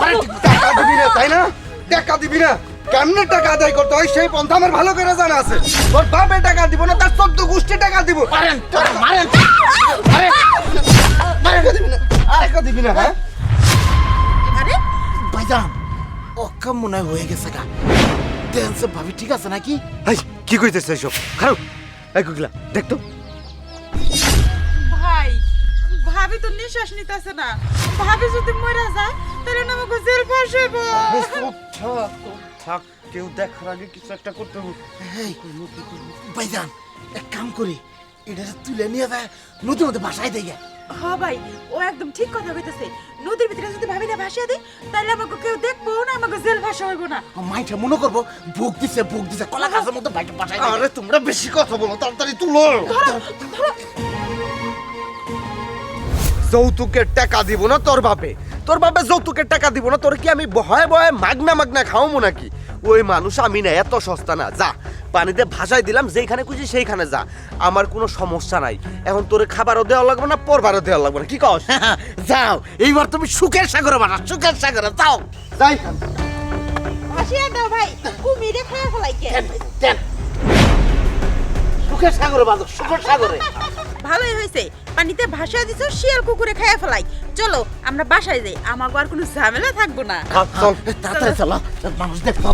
মানে টাকা দিবি না তাই না? টাকা দিবি না। কেমনে টাকা আদায় করতে হয়? সেই পন্থা আমার ভালো করে জানা আছে। তোর বাপে টাকা দিব না তার চোদ্দ গোষ্ঠী টাকা দিব। মারেন মারেন আরে দিবি না দিবি না হ্যাঁ? আরে ভাইজান অক্ষম মনে হয়ে গেছে গা। ভাবি ঠিক আছে নাকি? এই কি কইতেছ এসব খারাপ এই কুকলা দেখ ভাবি তো নিঃশ্বাস নিতেছে না। ভাবি যদি মরে যায় তাহলে না আমাকে জেল ফাঁস হইব। থাক কেউ দেখার আগে কিছু একটা করতে হবে। এই ভাইজান এক কাম করি এটা তুলে নিয়ে যায় নদীর মধ্যে ভাসাই দেয় গে। হ্যাঁ ভাই ও একদম ঠিক কথা কইতেছে। নদীর ভিতরে যদি ভাবি না ভাসিয়ে দিই তাহলে আমাকে কেউ দেখব না আমাকে জেল ভাসা হইব না। মাইঠে মনে করব বুক দিছে বুক দিছে কলা গাছের মধ্যে ভাইটা ভাসাই আরে তোমরা বেশি কথা বলো তাড়াতাড়ি তুলো। যৌতুকের টাকা দিব না তোর বাপে। তোর বাপে যৌতুকের টাকা দিব না তোর কি আমি ভয়ে ভয়ে মাগনা মাগনা খাওয়াবো নাকি? ওই মানুষ আমি না এত সস্তা না। যা পানিতে ভাসায় দিলাম যেখানে খুশি সেইখানে যা। আমার কোনো সমস্যা নাই। এখন তোর খাবারও দেওয়া লাগবে না পরবারও দেওয়া লাগবে না। কি কস? যাও এইবার তুমি সুখের সাগরে বানা সুখের সাগরে যাও। যাই ভাসিয়ে দাও ভাই কুমিরে খায় ফলাই কে দেন, দেন। সুখের সাগরে বাজো সুখের সাগরে। ভালোই হয়েছে। পানিতে ভাসিয়ে দিছো শিয়াল কুকুরে খায় ফেলাই। চলো আমরা বাসায় যাই। আমাকে আর কোনো ঝামেলা থাকব না। চল। তাড়াতাড়ি চলো। মানুষ দেখব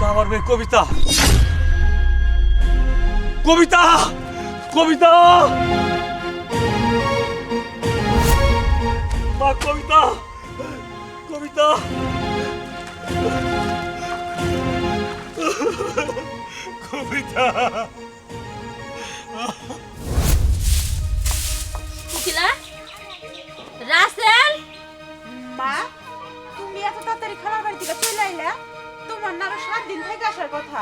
তো আমার মেয়ে কবিতা। কবিতা! কবিতা! মা কবিতা! কবিতা। কবিতা। কোকিলা রাসেল! মা তুমি এত তাড়াতাড়ি খাবার বাড়ি থেকে চলে আইলা? তোমার না আরও সাত দিন থেকে আসার কথা।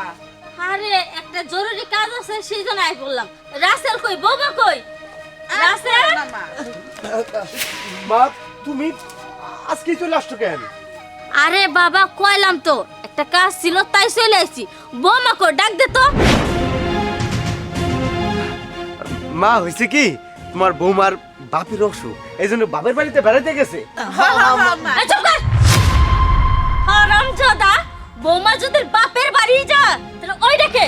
আরে একটা জরুরি কাজ আছে সেই জন্য আই বললাম। রাসেল কই বৌমা কই? রাসেল! মা তুমি আজকে চলে আসছো কেন? আরে বাবা কইলাম তো একটা কাজ ছিল তাই চলে আইছি। বৌমা ডাক দে তো। মা হয়েছে কি? তোমার বৌমার বাপের অসুখ এই জন্য বাপের বাড়িতে বেড়াতে গেছে। এই চুপ কর! হারামজাদা বৌমা যদি বাপের বাড়ি যা তাহলে ওই দেখে।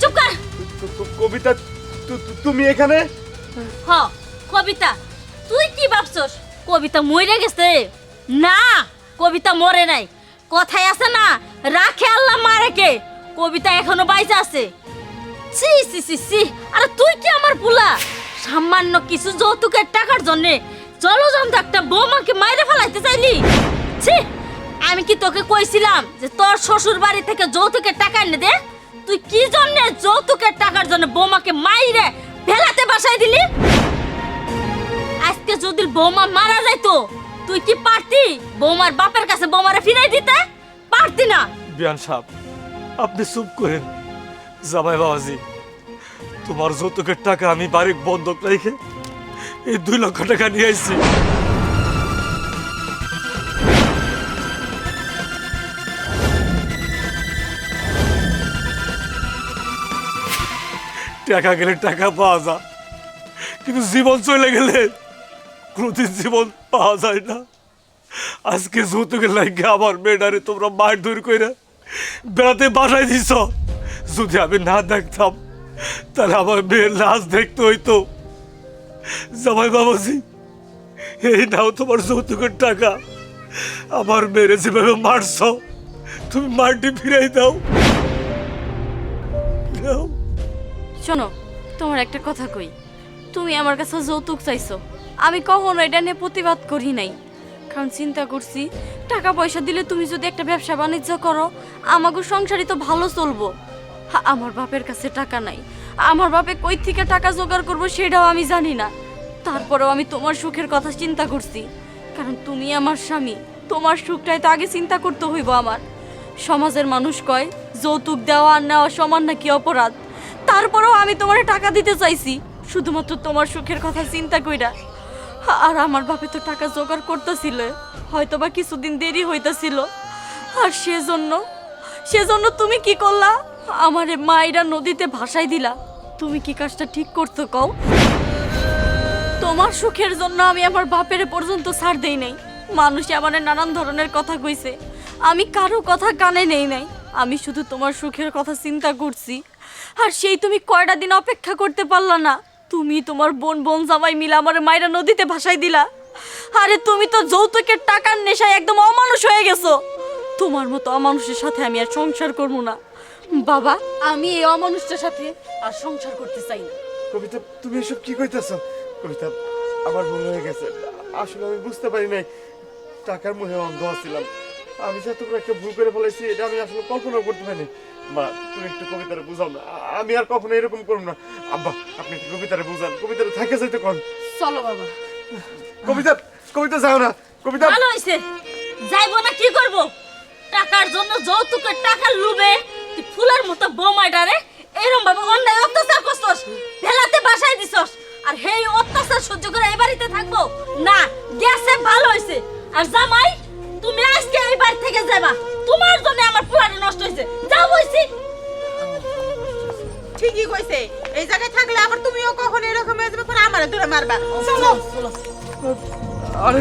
চুপ কর। কবিতা তুমি এখানে? হ কবিতা। তুই কি ভাবছস? কবিতা মরে গেছে? না কবিতা মরে নাই। কথায় আছে না রাখে আল্লাহ মারে কে কবিতা এখনও বাইজা আছে। সি সি সি সি আরে তুই কি আমার পুলা? সামান্য কিছু যৌতুকের টাকার জন্য জলজন্ত একটা বৌমাকে মাইরে ফেলাইতে চাইলি? ছি, আমি কি তোকে কইছিলাম যে তোর শ্বশুর বাড়ি থেকে যৌতুকের টাকা এনে দে? তুই কি জন্য যৌতুকের টাকার জন্য বৌমাকে মাইরে ফেলাতে বাসায় দিলি? আজকে যদি বৌমা মারা যাইতো, তুই কি পারতি বৌমার বাপের কাছে বৌমারে ফিরাই দিতে? পারতি না। বিয়ান সাহেব, আপনি চুপ করেন। জামাই বাবাজি, তোমার যৌতুকের টাকা আমি বাড়ি বন্ধক রেখে এই দুই লক্ষ টাকা নিয়ে আসছি টাকা গেলে টাকা পাওয়া যায়, কিন্তু জীবন চলে গেলে কোনোদিন জীবন পাওয়া যায় না। আজকে যৌতুকের লাগে আমার মেয়েটারে তোমরা মার দূর করে বেড়াতে বাসায় দিছ। যদি আমি না দেখতাম, তাহলে আমার মেয়ের লাশ দেখতে হইতো। জামাই বাবাজি, এই নাও তোমার যৌতুকের টাকা। আমার মেয়েরে যেভাবে মারছ, তুমি মারটি ফিরাই দাও। শোনো, তোমার একটা কথা কই। তুমি আমার কাছে যৌতুক চাইছো। আমি কখনো এটা নিয়ে প্রতিবাদ করি নাই। কারণ চিন্তা করছি, টাকা পয়সা দিলে তুমি যদি একটা ব্যবসা বাণিজ্য করো আমাকে সংসারই তো ভালো চলবো। আমার বাপের কাছে টাকা নাই। আমার বাপে কই থেকে টাকা জোগাড় করব সেটাও আমি জানি না। তারপরেও আমি তোমার সুখের কথা চিন্তা করছি। কারণ তুমি আমার স্বামী, তোমার সুখটাই তো আগে চিন্তা করতে হইব আমার। সমাজের মানুষ কয়, যৌতুক দেওয়া আর নেওয়া সমান নাকি অপরাধ? তারপরেও আমি তোমার টাকা দিতে চাইছি, শুধুমাত্র তোমার সুখের কথা চিন্তা কইরা। আর আমার বাপে তো টাকা জোগাড় করতেছিল হয়তো বা কিছুদিন দেরি হইতাছিল। আর সেজন্য সেজন্য তুমি কি করলা? আমারে মায়েরা নদীতে ভাসাই দিলা। তুমি কি কাজটা ঠিক করছ, কও? তোমার সুখের জন্য আমি আমার বাপের পর্যন্ত ছাড় দেই নাই। মানুষে আমার নানান ধরনের কথা কইছে। আমি কারও কথা কানে নেই নাই। আমি শুধু তোমার সুখের কথা চিন্তা করছি। আর সেই তুমি কয়টা দিন অপেক্ষা করতে পারলা না। তুমি তোমার বোন বোন জামাই মিলে আমার মায়েরা নদীতে ভাসাই দিলা। আরে তুমি তো যৌতুকের টাকার নেশায় একদম অমানুষ হয়ে গেছো। তোমার মতো অমানুষের সাথে আমি আর সংসার করব না। বাবা আমি এই অমানুষটার সাথে আর সংসার করতে চাই না। কবিতা তুমি এসব কি কইতেছ? কবিতা আমার ভুল হয়ে গেছে। আসলে আমি বুঝতে পারি নাই টাকার মুহে অন্ধ ছিলাম আমি যে তোমরা একটা ভুল করে ফেলেছি এটা আমি আসলে কল্পনা করতে পারিনি। মা তুমি একটু কবিতারে বুঝাও না। আমি আর কখনো এরকম করব না। আব্বা আপনি একটু কবিতারে বুঝান। কবিতারে থাকে যাইতে কোন? চলো বাবা। কবিতা কবিতা যাও না। কবিতা ভালো হয়েছে যাইবো না কি করব? টাকার জন্য যৌতুকের টাকার লুবে তুই ফুলের মতো বোমাইটারে এরম ভাবে অন্যায় অত্যাচার করছস ভেলাতে বাসায় দিছস আর হেই অত্যাচার সহ্য করে এই বাড়িতে থাকব? না গেছে ভালো হয়েছে আর জামাই তুমি আজকে এই বাড়ি থেকে যাবা। তোমার জন্য আমার পুরানো নষ্ট হয়েছে যাও বইছি। ঠিকই কইছে। এই জায়গায় থাকলে আবার তুমিও কখন এরকম হয়ে যাবে পরে আমারে দূরে মারবা। চলো। আরে